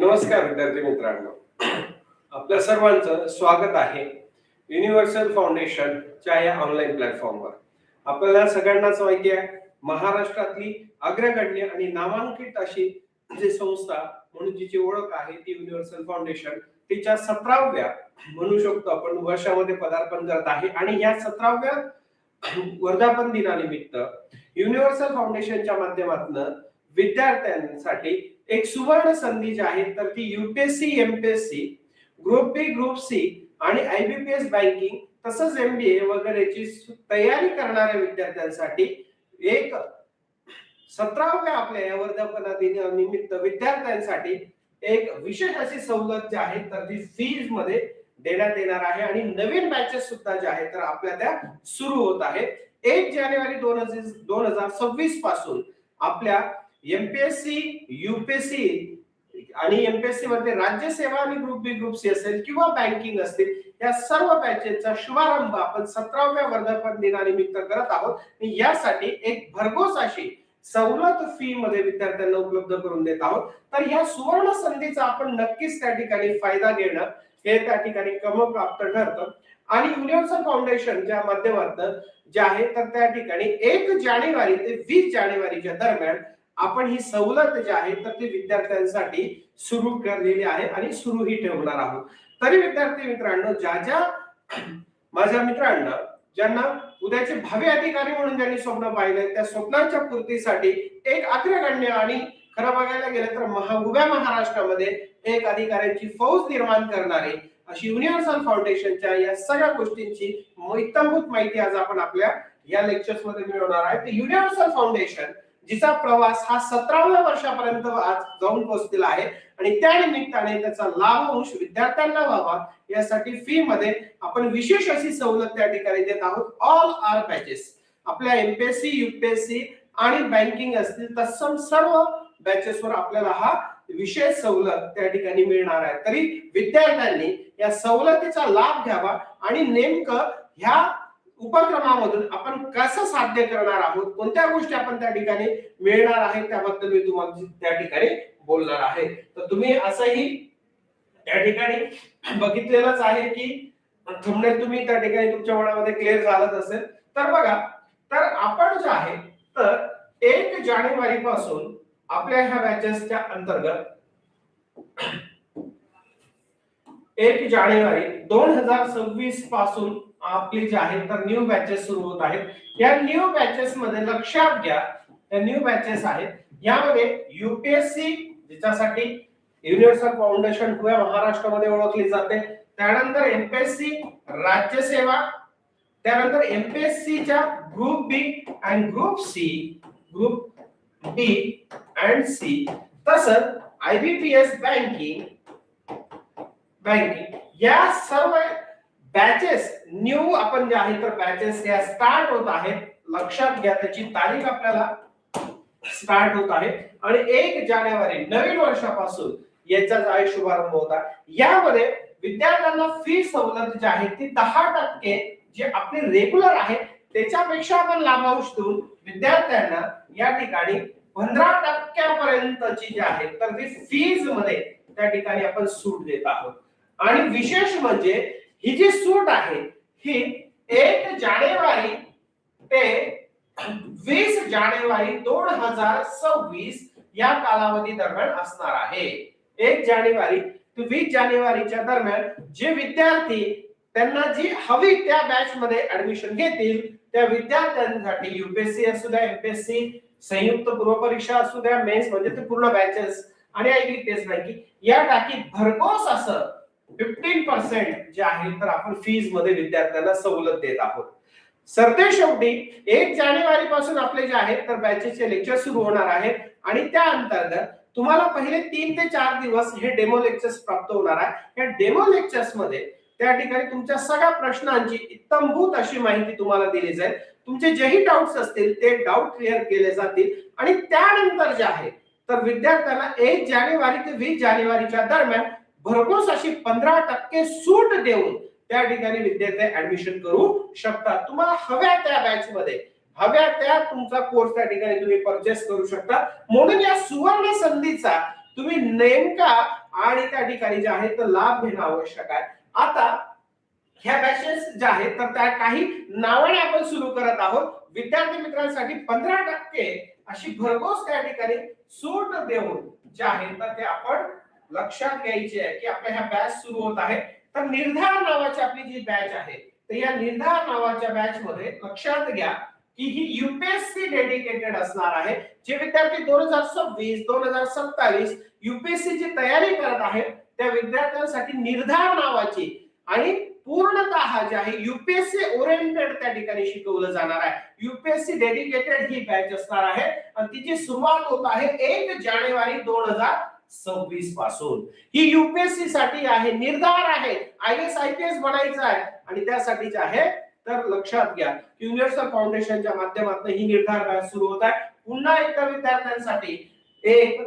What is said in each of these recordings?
नमस्कार विद्यार्थी मित्रांनो. आपल्या सर्वांचं स्वागत आहे युनिव्हर्सल फाउंडेशनच्या या ऑनलाईन प्लॅटफॉर्मवर आपल्याला सगळ्यांनाच माहिती आहे महाराष्ट्रातली अग्रगण्य आणि नामांकित अशी जी संस्था म्हणून जिची ओळख आहे ती युनिव्हर्सल फाउंडेशन तिच्या सतराव्या म्हणू शकतो आपण वर्षामध्ये पदार्पण करत आहे. आणि या सतराव्या वर्धापन दिनानिमित्त युनिव्हर्सल फाउंडेशनच्या माध्यमातून विद्यार्थ्यांसाठी एक सुवर्ण संधी जी आहे तर ती UPSC MPSC group B group C आणि आयबीपीएस बँकिंग तसंच एमबीए वगैरेची तयारी करणाऱ्या विद्यार्थ्यांसाठी एक सतराव्या आपल्या या वर्धापना दिनानिमित्त विद्यार्थ्यांसाठी एक विशेष अशी सवलत जी आहे तर ती फीजमध्ये देण्यात येणार आहे आणि नवीन बॅचेस सुद्धा ज्या आहेत तर आपल्या त्या सुरू होत आहेत. एक जानेवारी दोन हजार दोन हजार सव्वीसपासून आपल्या एमपीएससी युपीएससी आणि एमपीएससी मध्ये राज्य सेवा आणि ग्रुप बी ग्रुप सी असेल किंवा बँकिंग असतील या सर्व बॅचेसचा शुभारंभ आपण सतराव्या वर्धापन दिनानिमित्त करत आहोत. यासाठी एक भरघोस अशी सवलत फी मध्ये विद्यार्थ्यांना उपलब्ध करून देत आहोत. तर या सुवर्ण संधीचा आपण नक्कीच त्या ठिकाणी फायदा घेणं हे त्या ठिकाणी क्रमप्राप्त ठरतं. आणि युनिव्हर्सल फाउंडेशनच्या माध्यमातून जे आहे तर त्या ठिकाणी एक जानेवारी ते वीस जानेवारीच्या दरम्यान आपण ही सवलत जी आहे तर ती विद्यार्थ्यांसाठी सुरू केलेली आहे आणि सुरूही ठेवणार आहोत. तरी विद्यार्थी मित्रांनो ज्या ज्या माझ्या मित्रांना ज्यांना उद्याचे भावी अधिकारी म्हणून ज्यांनी स्वप्न पाहिले त्या स्वप्नांच्या पूर्तीसाठी एक अग्रगण्य आणि खरं बघायला गेलं तर महा उभ्या महाराष्ट्रामध्ये एक अधिकाऱ्यांची फौज निर्माण करणारे अशी युनिव्हर्सल फाउंडेशनच्या या सगळ्या गोष्टींची म- माहिती आज आपण आपल्या या लेक्चर्समध्ये मिळवणार आहे. तर युनिव्हर्सल फाउंडेशन जिचा प्रवास हा सतराव्या वर्षापर्यंत आज जाऊन पोहोचलेला आहे. आणि त्या निमित्ताने त्याचा लाभांश विद्यार्थ्यांना व्हावा. यासाठी फी मध्ये आपण विशेष अशी सवलत त्या ठिकाणी देत आहोत. ऑल आर बॅचेस आपल्या एमपीएससी युपीएससी आणि बँकिंग असतील तत्सम सर्व बॅचेसवर आपल्याला हा विशेष सवलत त्या ठिकाणी मिळणार आहे. तरी विद्यार्थ्यांनी या सवलतीचा लाभ घ्यावा आणि नेमकं ह्या उपक्रमामधून आपण कसं साध्य करणार आहोत? कोणत्या गोष्टी आपण त्या ठिकाणी मिळणार आहे त्याबद्दल मी तुम्हाला त्या ठिकाणी बोलणार आहे. तर तुम्ही असंही त्या ठिकाणी बघितलेलंच आहे की थंबनेल तुम्ही त्या ठिकाणी तुमच्या मनामध्ये क्लिअर झालंच असेल. तर बघा तर आपण जे आहे तर एक जानेवारी पासून आपल्या ह्या बॅचेसच्या अंतर्गत एक जानेवारी दोन हजार सव्वीसपासून आपली जी आहे तर न्यू बॅचेस सुरू होत आहेत. या न्यू बॅचेस मध्ये लक्षात घ्या त्या न्यू बॅचेस आहेत. यामध्ये युपीएससी ज्याच्यासाठी युनिव्हर्सल फाउंडेशन पुऱ्या महाराष्ट्रामध्ये ओळखली जाते. त्यानंतर एमपीएससी राज्यसेवा त्यानंतर एमपीएससीच्या group B and group C group B and C तसंच आयबीपीएस बँकिंग बँकिंग या सर्व बॅचेस न्यू आपण जे आहे तर बॅचेस या स्टार्ट होत आहेत. लक्षात घ्या त्याची तारीख आपल्याला स्टार्ट होत आहे. आणि एक जानेवारी नवीन वर्षापासून याचा आहे शुभारंभ होता यामध्ये विद्यार्थ्यांना फी सवलत जी आहे ती दहा टक्के जे आपले रेग्युलर आहे त्याच्यापेक्षा आपण लाभांश देऊन विद्यार्थ्यांना या ठिकाणी पंधरा टक्क्यापर्यंतची जी आहे तर ती फीजमध्ये त्या ठिकाणी आपण सूट देत आहोत. आणि विशेष म्हणजे ही जी सूट आहे ही एक जानेवारी ते वीस जानेवारी दोन हजार सव्वीस या कालावधी दरम्यान असणार आहे. एक जानेवारी ते वीस जानेवारीच्या दरम्यान जे विद्यार्थी त्यांना जी हवी त्या बॅच मध्ये ऍडमिशन घेतील त्या विद्यार्थ्यांसाठी युपीएससी असू द्या एमपीएससी संयुक्त पूर्व परीक्षा असू द्या मेन्स म्हणजे ते पूर्ण बॅचेस आणि आयबीपीएस बँकिंग या टाकी भरघोस असं फिफ्टीन पर्सेंट जे आहे तर आपण फीजमध्ये विद्यार्थ्यांना सवलत देत आहोत. सरते शेवटी एक जानेवारी पासून आपले जे आहेत तर बॅचेसचे लेक्चर सुरू होणार आहेत. आणि त्या अंतर्गत तुम्हाला पहिले तीन ते चार दिवस हे डेमो लेक्चर्स प्राप्त होणार आहे. या डेमो लेक्चर्समध्ये त्या ठिकाणी तुमच्या सगळ्या प्रश्नांची इत्तमभूत अशी माहिती तुम्हाला दिली जाईल. तुमचे जेही डाऊट्स असतील ते डाऊट क्लिअर केले जातील. आणि त्यानंतर जे आहे तर विद्यार्थ्यांना एक जानेवारी ते वीस जानेवारीच्या दरम्यान भरघोस अशी पंधरा टक्के सूट देऊन त्या ठिकाणी विद्यार्थी ऍडमिशन करू शकतात. तुम्हाला हव्या त्या बॅच मध्ये हव्या त्या तुमचा कोर्स त्या ठिकाणी तुम्ही परचेस करू शकता. म्हणून या सुवर्ण संधीचा तुम्ही नेमका आणि त्या ठिकाणी जे आहे तर लाभ घेणं आवश्यक आहे. आता ह्या बॅचेस ज्या आहेत तर त्या काही नावाने आपण सुरू करत आहोत. विद्यार्थी मित्रांसाठी पंधरा टक्के अशी भरघोस त्या ठिकाणी सूट देऊन जे आहे तर ते आपण लक्षात घ्यायचे आहे की आपल्या ह्या बॅच सुरू होत आहे. तर निर्धार नावाची आपली जी बॅच आहे तर या निर्धार नावाच्या बॅच मध्ये लक्षात घ्या की ही युपीएससी डेडिकेटेड असणार आहे. जे विद्यार्थी दोन हजार सव्वीस दोन हजार सत्तावीस युपीएससी ची तयारी करत आहेत त्या विद्यार्थ्यांसाठी निर्धार नावाची आणि पूर्णतः जे आहे युपीएससी ओरिएंटेड त्या ठिकाणी शिकवलं जाणार आहे. युपीएससी डेडिकेटेड ही बॅच असणार आहे. आणि तिची सुरुवात होत आहे एक जानेवारी दोन हजार सव्वीसपासून. ही युपीएससी साठी आहे निर्धार आहे. I S I P S बनायचं आहे. आणि त्यासाठीच आहे तर लक्षात घ्या युनिव्हर्सल फाउंडेशनच्या माध्यमातून ही निर्धार सुरू होत आहे. पुन्हा एकदा विद्यार्थ्यांसाठी एक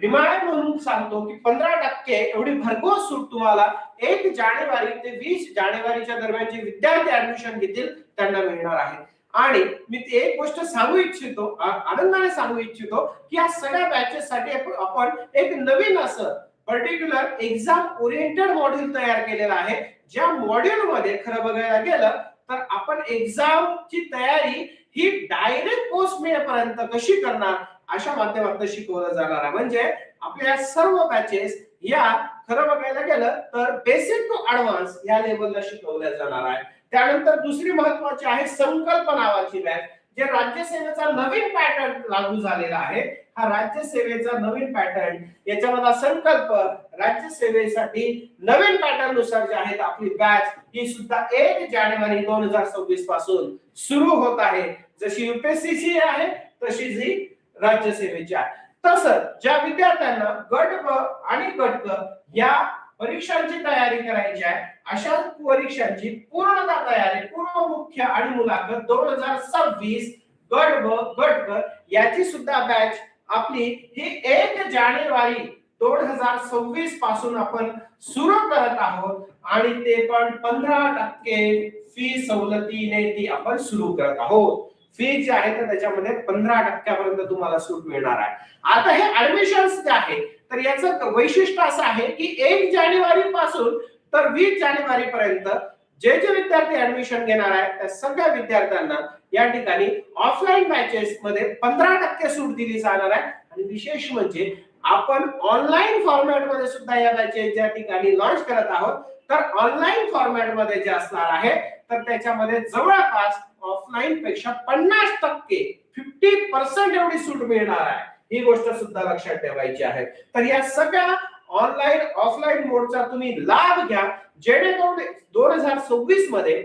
रिमाइंड म्हणून सांगतो की पंधरा टक्के एवढी भरघोस सूट तुम्हाला एक जानेवारी ते वीस जानेवारीच्या दरम्यान जे विद्यार्थी ऍडमिशन घेतील त्यांना मिळणार आहे. आणि मी ती एक गोष्ट सांगू इच्छितो आनंदाने सांगू इच्छितो की या सगळ्या बॅचेस साठी आपण- एक नवीन असं पर्टिक्युलर एक्झाम ओरिएंटेड मॉड्यूल तयार केलेलं आहे. ज्या मॉड्यूल मध्ये खरं बघायला गेलं तर आपण एक्झामची तयारी ही डायरेक्ट पोस्ट पर्यंत कशी करणार अशा माध्यमातून शिकवलं जाणार आहे. म्हणजे आपल्या सर्व बॅचेस या खरं बघायला गेलं तर बेसिक टू ऍडव्हान्स या लेवलला शिकवल्या जाणार आहे. त्यानंतर दुसरी महत्वाची आहे संकल्प नावाची बॅच जे राज्यसेवेचा नवीन पॅटर्न लागू झालेला आहे. हा राज्यसेवेचा नवीन पॅटर्न याच्यामधला संकल्प राज्यसेवेसाठी नवीन पॅटर्ननुसार जे आहेत आपली बॅच ही सुद्धा एक जानेवारी दोन हजार सव्वीसपासून सुरू होत आहे. जशी युपीएससी ची आहे तशी जी राज्यसेवेची आहे. तसंच ज्या विद्यार्थ्यांना गट ब आणि गट क या परीक्षांची तयारी करायची आहे. अशा परीक्षांची पूर्णता तयारी पूर्व मुख्य आणि मुलाखत दोन हजार सव्वीस गट ब गट ग याची सुद्धा बॅच आपली ही एक जानेवारी दोन हजार सव्वीसपासून आपण सुरू करत आहोत. आणि ते पण पंधरा टक्के फी सवलतीने ती आपण सुरू करत आहोत. फी जी आहे तर त्याच्यामध्ये पंधरा टक्क्यापर्यंत तुम्हाला सूट मिळणार आहे. आता हे ऍडमिशन्स जे आहे तर याचं वैशिष्ट्य असं आहे की एक जानेवारी पासून तर वीस जानेवारी पर्यंत जे जे विद्यार्थी ऍडमिशन घेणार आहेत त्या सगळ्या विद्यार्थ्यांना या ठिकाणी ऑफलाईन बॅचेस मध्ये पंधरा टक्के सूट दिली जाणार आहे. आणि विशेष म्हणजे आपण ऑनलाईन फॉर्मॅटमध्ये सुद्धा या बॅचेस ज्या ठिकाणी लॉन्च करत आहोत तर ऑनलाईन फॉर्मॅटमध्ये जे असणार आहे तर त्याच्यामध्ये जवळपास ऑफलाईन पेक्षा पन्नास टक्के फिफ्टी पर्सेंट एवढी सूट मिळणार आहे. ही गोष्ट सुद्धा लक्षात ठेवायची आहे. तर या सगळ्या ऑनलाईन ऑफलाईन मोडचा तुम्ही लाभ घ्या. जेणेकरून दोन हजार सव्वीसमध्ये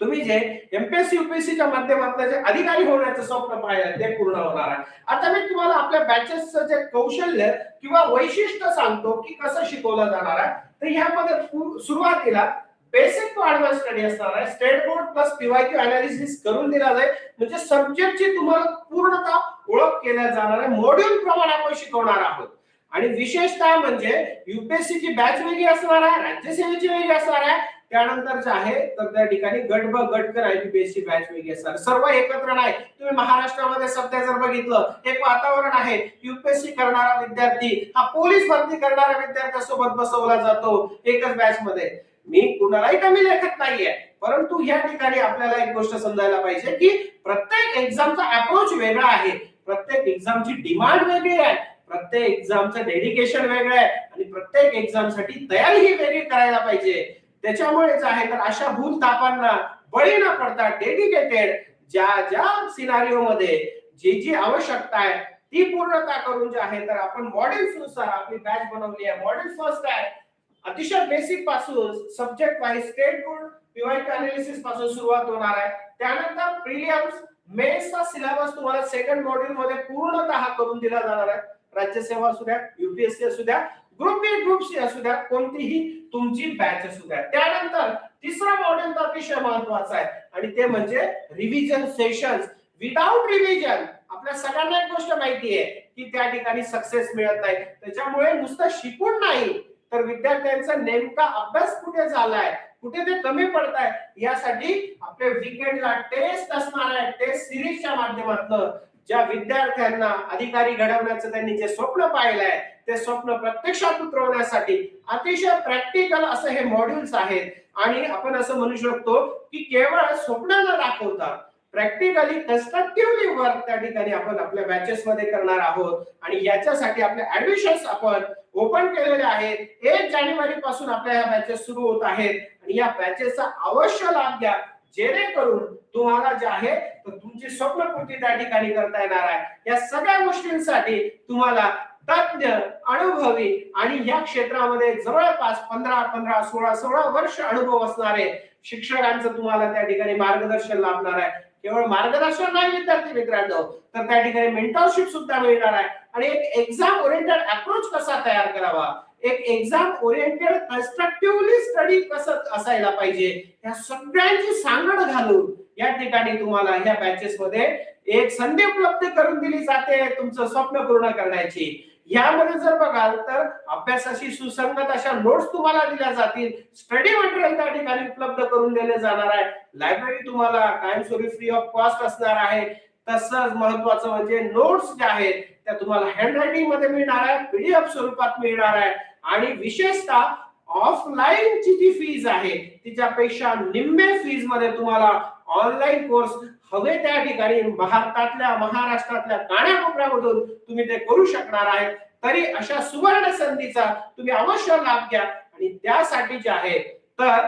तुम्ही जे एमपीएससी युपीएससीच्या माध्यमातून जे अधिकारी होण्याचं स्वप्न पाहिलं ते पूर्ण होणार आहे. आता मी तुम्हाला आपल्या बॅचेसचं जे कौशल्य किंवा वैशिष्ट्य सांगतो की कसं शिकवलं जाणार आहे. तर ह्यामध्ये सुरुवातीला बेसिक टू ऍडव्हान्स स्टडी असणार आहे. State board plus PYQ analysis करून दिला जाईल म्हणजे सब्जेक्टची तुम्हाला पूर्णतः ओळख केल्या जाणार आहे. मॉड्यूल प्रमाणे आपण शिकवणार आहोत. आणि विशेषतः म्हणजे युपीएससी ची बॅच वेगळी असणार आहे. राज्यसेवेची वेगळी असणार आहे. त्यानंतर जे आहे तर त्या ठिकाणी गट ब गट कर आयपीपीएससी बॅच वेगळी असणार. सर्व एकत्र नाही. तुम्ही महाराष्ट्रामध्ये सध्या जर बघितलं एक वातावरण आहे. युपीएससी करणारा विद्यार्थी हा पोलीस भरती करणाऱ्या विद्यार्थ्यासोबत बसवला जातो एकच बॅच मध्ये. मी कुणालाही कमी लेखत नाहीये. परंतु या ठिकाणी आपल्याला एक गोष्ट समजायला पाहिजे की प्रत्येक एक्झामचा अप्रोच वेगळा आहे. प्रत्येक एक्झामची डिमांड वेगळी आहे. प्रत्येक एक्झामचं डेडिकेशन वेगळं आहे. आणि प्रत्येक एक्झामसाठी तयारी ही वेगळी करायला पाहिजे. त्याच्यामुळेच आहे तर अशा भूलतापांना बळी न पडता डेडिकेटेड ज्या ज्या सिनारिओ मध्ये जी जी आवश्यकता आहे ती पूर्णता करून जे आहे तर आपण मॉडेल्सनुसार आपली बॅच बनवली आहे. मॉडेल फर्स्ट आहे. अतिशय बेसिकपासून subject wise state board PYQ अनालिसिसपासून सुरुवात होणार आहे. त्यानंतर प्रिलियम्स मेन्सचा सिलेबस तुम्हाला सेकंड मॉड्यूल मध्ये पूर्णतः करून दिला जाणार आहे. राज्यसेवा असू द्या युपीएससी असू द्या ग्रुप बी ग्रुप सी असू द्या कोणतीही तुमची बॅच असू द्या. त्यानंतर तिसरा मॉड्यूल तर अतिशय महत्त्वाचा आहे. आणि ते म्हणजे रिव्हिजन सेशन्स विदाउट रिव्हिजन आपल्या सगळ्यांना एक गोष्ट माहिती आहे की त्या ठिकाणी सक्सेस मिळत नाही. त्याच्यामुळे नुसतं शिकून नाही तर विद्यार्थ्यांचा नेमका अभ्यास कुठे झालाय? कुठे ते कमी पडत आहे यासाठी आपल्या विकेंडला टेस्ट असणार आहे. टेस्ट सिरीजच्या माध्यमातून. ज्या विद्यार्थ्यांना अधिकारी घडवण्याचं त्यांनी जे स्वप्न पाहिलंय ते स्वप्न प्रत्यक्षात उतरवण्यासाठी अतिशय प्रॅक्टिकल असं हे मॉड्यूल्स आहेत. आणि आपण असं म्हणू शकतो की केवळ स्वप्न न दाखवता प्रॅक्टिकली कन्स्ट्रक्टिव्हली वर्क त्या ठिकाणी आपण आपल्या बॅचेस मध्ये करणार आहोत. आणि याच्यासाठी आपले ऍडमिशन्स आपण ओपन केलेले आहेत. एक जानेवारी पासून आपल्या या बॅचेस सुरू होत आहेत. आणि या बॅचेसचा अवश्य लाभ घ्या. जेणेकरून तुम्हाला जे आहे तर तुमची स्वप्नपूर्ती त्या ठिकाणी करता येणार आहे. या सगळ्या गोष्टींसाठी तुम्हाला तज्ञ अनुभवी आणि या क्षेत्रामध्ये जवळपास पंधरा पंधरा सोळा सोळा वर्ष अनुभव असणारे शिक्षकांचं तुम्हाला त्या ठिकाणी मार्गदर्शन लाभणार आहे. केवळ मार्गदर्शन नाही विद्यार्थी मित्रांनो तर त्या ठिकाणी मेंटरशिप सुद्धा मिळणार आहे. आणि एक एक्झाम ओरिएंटेड अप्रोच कसा तयार करावा? एक एक्झाम ओरिएंटेड कन्स्ट्रक्टिव्हली स्टडी कसं असायला पाहिजे? या सगळ्यांची सांगड घालून या ठिकाणी तुम्हाला ह्या बॅचेस मध्ये एक संधी उपलब्ध करून दिली जाते तुमचं स्वप्न पूर्ण करण्याची. यामध्ये जर बघाल तर अभ्यासाशी सुसंगत अशा नोट्स तुम्हाला दिल्या जातील. स्टडी मटेरियल त्या ठिकाणी उपलब्ध करून दिले जाणार आहे. लायब्ररी तुम्हाला कायमस्वरूपी फ्री ऑफ कॉस्ट असणार आहे. तसंच महत्वाचं म्हणजे नोट्स ज्या आहेत त्या तुम्हाला हँड रायटिंगमध्ये मिळणार आहे पीडीएफ स्वरूपात मिळणार आहे. आणि विशेषतः ऑफलाईन ची जी फीज आहे तिच्यापेक्षा निम्मे फीजमध्ये तुम्हाला ऑनलाईन कोर्स हवे त्या ठिकाणी भारतातल्या महाराष्ट्रातल्या कानाकोपऱ्यामधून तुम्ही ते करू शकणार आहे. तरी अशा सुवर्ण संधीचा तुम्ही अवश्य लाभ घ्या. आणि त्यासाठी जे आहे तर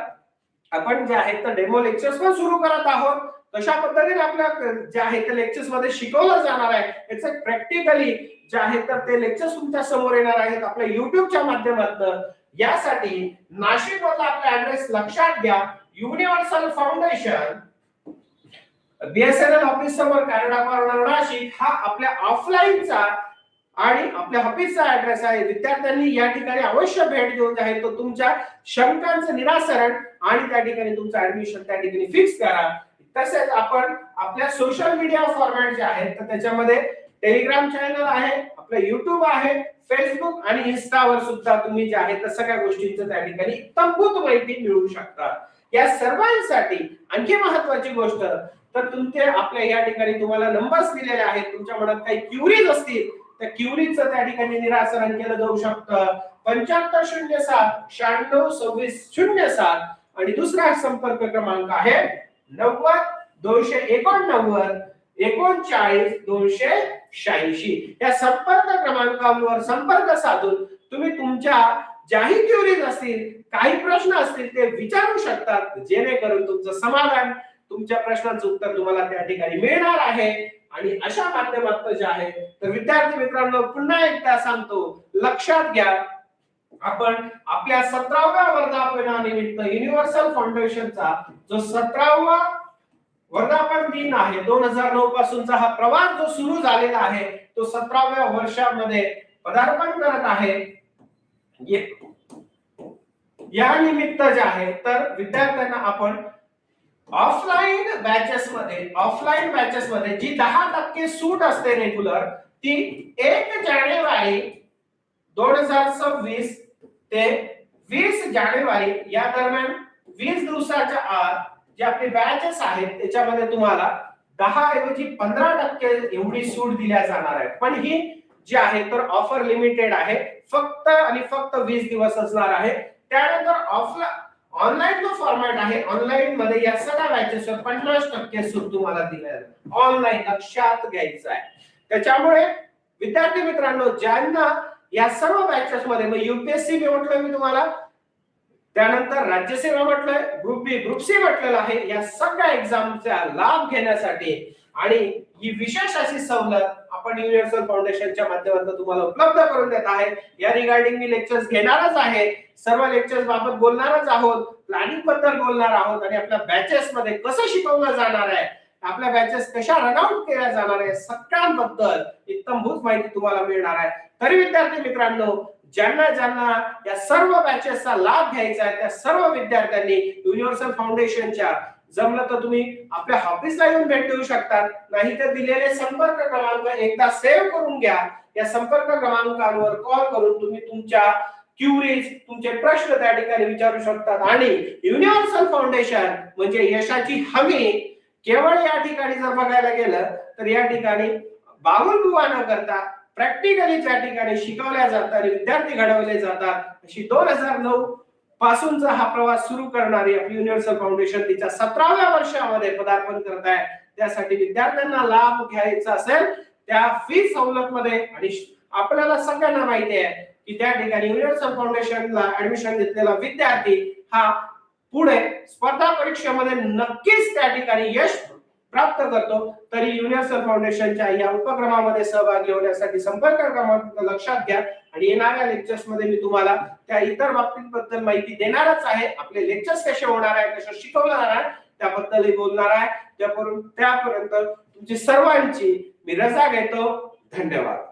आपण जे आहे तर डेमो लेक्चर्स पण सुरू करत आहोत. कशा पद्धतीने आपल्या जे आहे ते लेक्चर्समध्ये शिकवलं जाणार आहे याचं प्रॅक्टिकली जे आहे तर ते लेक्चर्स तुमच्यासमोर येणार आहेत आपल्या युट्यूबच्या माध्यमातून. यासाठी नाशिक मधला आपला ऍड्रेस लक्षात घ्या. युनिव्हर्सल फाउंडेशन बीएसएनएल ऑफिस समोर कॅनडा कॉर्नर नाशिक हा आपल्या ऑफलाईनचा आणि आपल्या ऑफिसचा ऍड्रेस आहे. विद्यार्थ्यांनी या ठिकाणी अवश्य भेट देऊन जे आहे तो तुमच्या शंकांचं निराकरण आणि त्या ठिकाणी तुमचं ऍडमिशन त्या ठिकाणी फिक्स करा. तसेच आपण आपल्या सोशल मीडिया फॉर्मॅट जे आहेत तर त्याच्यामध्ये टेलिग्राम चॅनल आहे आपलं युट्यूब आहे फेसबुक आणि इन्स्टावर सुद्धा तुम्ही जे आहे तर सगळ्या गोष्टींचं त्या ठिकाणी तंबूत माहिती मिळवू शकता. या सर्वांसाठी आणखी महत्वाची गोष्ट तर तुमचे आपल्या या ठिकाणी तुम्हाला नंबर्स दिलेले आहेत. तुमच्या मनात काही क्युरीज असतील त्या क्युरीचं त्या ठिकाणी निरासरण केलं जाऊ शकतं. पंच्याहत्तर शून्य सात शहाण्णव सव्वीस शून्य सात आणि दुसरा संपर्क क्रमांक आहे नव्वद दोनशे एकोणनव्वद एकोणचाळीस दोनशे शहाऐंशी. या संपर्क क्रमांकावर संपर्क साधून तुम्ही तुमच्या ज्याही क्युरीज असतील काही प्रश्न असतील ते विचारू शकतात. जेणेकरून तुमचं समाधान तुमच्या प्रश्नांचं उत्तर तुम्हाला त्या ठिकाणी मिळणार आहे. आणि अशा माध्यमात जे आहे तर विद्यार्थी मित्रांनो पुन्हा एकदा सांगतो लक्षात घ्या. आपण आपल्या सतराव्या वर्धापनानिमित्त युनिव्हर्सल फाउंडेशनचा जो सतरावा वर्धापन दिन आहे दोन हजार नऊ पासूनचा हा प्रवास जो सुरू झालेला आहे तो सतराव्या वर्षामध्ये पदार्पण करत आहे. या निमित्त जे आहे तर विद्यार्थ्यांना आपण ऑफलाईन बॅचेस मध्ये ऑफलाईन बॅचेस मध्ये जी दहा टक्के सूट असते रेग्युलर ती एक जानेवारी दोन हजार सव्वीस ते वीस जानेवारी या दरम्यान वीस दिवसाच्या आत जे आपले बॅचेस आहेत त्याच्यामध्ये तुम्हाला दहा ऐवजी पंधरा टक्के एवढी सूट दिल्या जाणार आहे पण ही जी आहे तर ऑफर लिमिटेड आहे. फक्त आणि फक्त वीस दिवस असणार आहे. त्यानंतर ऑफलाईन ऑनलाईन जो फॉर्मॅट आहे ऑनलाईन मध्ये या सगळ्या बॅचेसवर पन्नास टक्के सूट तुम्हाला दिल्या ऑनलाईन लक्षात घ्यायचं आहे. त्याच्यामुळे विद्यार्थी मित्रांनो ज्यांना या सर्व बॅचेस मध्ये मग युपीएससी मी म्हटलं मी तुम्हाला त्यानंतर राज्यसेवा म्हटलंय ग्रुप बी ग्रुप सी म्हटलेलं आहे. या सगळ्या एक्झामचा लाभ घेण्यासाठी आणि ही विशेष अशी सवलत आपण युनिव्हर्सल फाउंडेशनच्या माध्यमातून तुम्हाला उपलब्ध करून देत आहे. या रिगार्डिंग मी लेक्चर्स घेणारच आहे. सर्व लेक्चर्स बाबत बोलणारच आहोत. प्लॅनिंगबद्दल बोलणार आहोत आणि आपल्या बॅचेस मध्ये कसं शिकवलं जाणार आहे? आपल्या बॅचेस कशा रनआउट केल्या जाणार आहे? सगळ्यांबद्दल इत्तमभूत माहिती तुम्हाला मिळणार आहे. तरी विद्यार्थी मित्रांनो ज्यांना ज्यांना या सर्व बॅचेसचा लाभ घ्यायचा आहे त्या सर्व विद्यार्थ्यांनी युनिव्हर्सल फाउंडेशनच्या जमलं तर तुम्ही आपल्या ऑफिसला येऊन भेट देऊ शकतात नाही तर दिलेले संपर्क क्रमांक एकदा सेव्ह करून घ्या. या संपर्क क्रमांकावर कॉल करून तुम्ही तुमच्या क्युरीज तुमचे प्रश्न त्या ठिकाणी विचारू शकतात. आणि युनिव्हर्सल फाउंडेशन म्हणजे यशाची हमी केवळ या ठिकाणी जर बघायला गेलं तर या ठिकाणी बागुल न करता प्रॅक्टिकली त्या ठिकाणी शिकवल्या जातात आणि विद्यार्थी घडवले जातात. अशी दोन हजार नऊ पासूनचा हा प्रवास सुरू करणारी आपली युनिव्हर्सल फाउंडेशन तिच्या सतराव्या वर्षामध्ये पदार्पण करत आहे त्यासाठी विद्यार्थ्यांना लाभ घ्यायचा असेल त्या फी सवलत मध्ये आणि आपल्याला सगळ्यांना माहिती आहे की त्या ठिकाणी युनिव्हर्सल फाउंडेशनला ऍडमिशन घेतलेला विद्यार्थी हा पुढे स्पर्धा परीक्षेमध्ये नक्कीच त्या ठिकाणी यश प्राप्त करतो तरी युनिव्हर्सल फाउंडेशनच्या या उपक्रमामध्ये सहभागी होण्यासाठी संपर्क क्रमांक लक्षात घ्या. आणि येणाऱ्या लेक्चर्समध्ये मी तुम्हाला त्या इतर बाबतींबद्दल माहिती देणारच आहे. आपले लेक्चर्स कसे होणार आहे कसे शिकवणार आहे त्याबद्दलही बोलणार आहे. त्यापर्यंत त्यापर्यंत तुमची सर्वांची मी रजा घेतो. धन्यवाद.